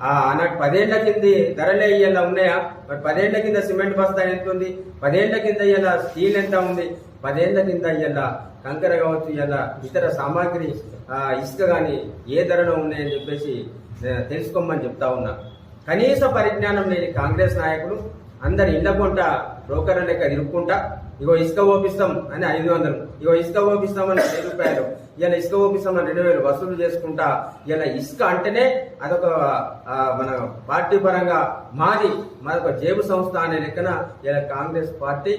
ఆనాడు పదేళ్ళ కింది ధరలే ఇవాళ ఉన్నాయా? మరి పదేళ్ళ కింద సిమెంట్ బస్తా ఎంత ఉంది పదేళ్ళ కింద ఇవాళ స్టీల్ ఎంత ఉంది? పదేళ్ళ కింద ఇవాళ కంకర కావచ్చు ఇవాళ ఇతర సామాగ్రి ఇసుక కానీ ఏ ధరలో ఉన్నాయని చెప్పేసి తెలుసుకోమని చెప్తా ఉన్నా. కనీస పరిజ్ఞానం లేని కాంగ్రెస్ నాయకులు అందరి ఇళ్ళ కొంట బ్రోకర్ల లెక్క తిరుక్కుంటా ఇగో ఇసుక ఓపిస్తాం అని ఐదు వందలు. ఇగో ఇసుక ఓపిస్తాం అని వెయ్యి రూపాయలు. ఇలా ఇసుక ఓపిస్తాం అని రెండు వేలు వసూలు చేసుకుంటా ఇలా ఇసుక అంటేనే అదొక మన పార్టీ పరంగా మాది మరొక జేబు సంస్థ అనే లెక్కన ఇలా కాంగ్రెస్ పార్టీ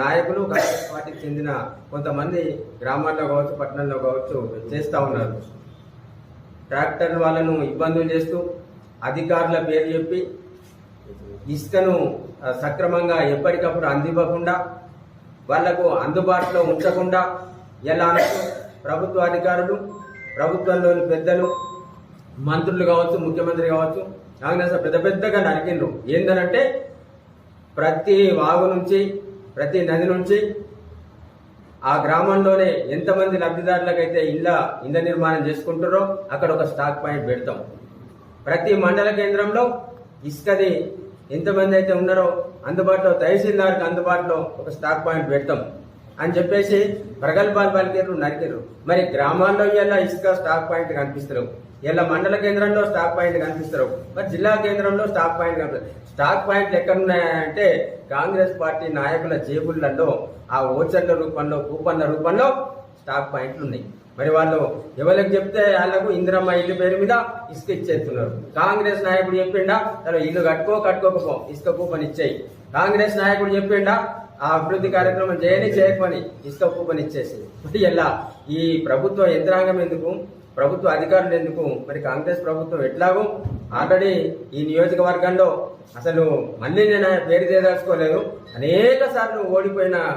నాయకులు కాంగ్రెస్ పార్టీకి చెందిన కొంతమంది గ్రామాల్లో కావచ్చు పట్టణంలో కావచ్చు చేస్తూ ఉన్నారు. ట్రాక్టర్ వాళ్ళను ఇబ్బందులు చేస్తూ అధికారుల పేరు చెప్పి ఇసుకను సక్రమంగా ఎప్పటికప్పుడు అందివ్వకుండా వాళ్ళకు అందుబాటులో ఉంచకుండా ఎలా ప్రభుత్వ అధికారులు ప్రభుత్వంలోని పెద్దలు మంత్రులు కావచ్చు ముఖ్యమంత్రి కావచ్చు కాంగ్రెస్ పెద్ద పెద్దగా నరికిండ్రు. ఏందనంటే ప్రతి వాగు నుంచి ప్రతి నది నుంచి ఆ గ్రామంలోనే ఎంతమంది లబ్ధిదారులకైతే ఇళ్ళ ఇళ్ళ నిర్మాణం చేసుకుంటారో అక్కడ ఒక స్టాక్ పాయింట్ పెడతాం. ప్రతి మండల కేంద్రంలో ఇసుకది ఎంతమంది అయితే ఉన్నారో అందుబాటులో తహసీల్దార్కి అందుబాటులో ఒక స్టాక్ పాయింట్ పెడతాం. అని చెప్పేసి ప్రగల్భాలు పలికారు నరికారు మరి గ్రామాల్లో ఇలా ఇసుక స్టాక్ పాయింట్ కనిపిస్తారు ఇలా మండల కేంద్రంలో స్టాక్ పాయింట్ కనిపిస్తారు మరి జిల్లా కేంద్రంలో స్టాక్ పాయింట్ కనిపిస్తారు స్టాక్ పాయింట్లు ఎక్కడ ఉన్నాయంటే కాంగ్రెస్ పార్టీ నాయకుల జేబులలో ఆ ఓచర్ల రూపంలో కూపన్ల రూపంలో స్టాక్ పాయింట్లు ఉన్నాయి. మరి వాళ్ళు ఎవరికి చెప్తే వాళ్ళకు ఇందిరమ్మ ఇల్లు పేరు మీద ఇసుక ఇచ్చేస్తున్నారు. కాంగ్రెస్ నాయకుడు చెప్పిండా తను ఇల్లు కట్టుకో కట్టుకోకపో ఇసుక కూపని ఇచ్చేయి. కాంగ్రెస్ నాయకుడు చెప్పిండా ఆ అభివృద్ధి కార్యక్రమం చేయని చేయకపోని ఇసుక కూపని ఇచ్చేసి. మరి ఎలా? ఈ ప్రభుత్వ యంత్రాంగం ఎందుకు? ప్రభుత్వ అధికారులు ఎందుకు? మరి కాంగ్రెస్ ప్రభుత్వం ఎట్లాగో ఆల్రెడీ ఈ నియోజకవర్గంలో అసలు మళ్ళీ నేను పేరు చేయదలుచుకోలేదు. అనేక సార్లు ఓడిపోయిన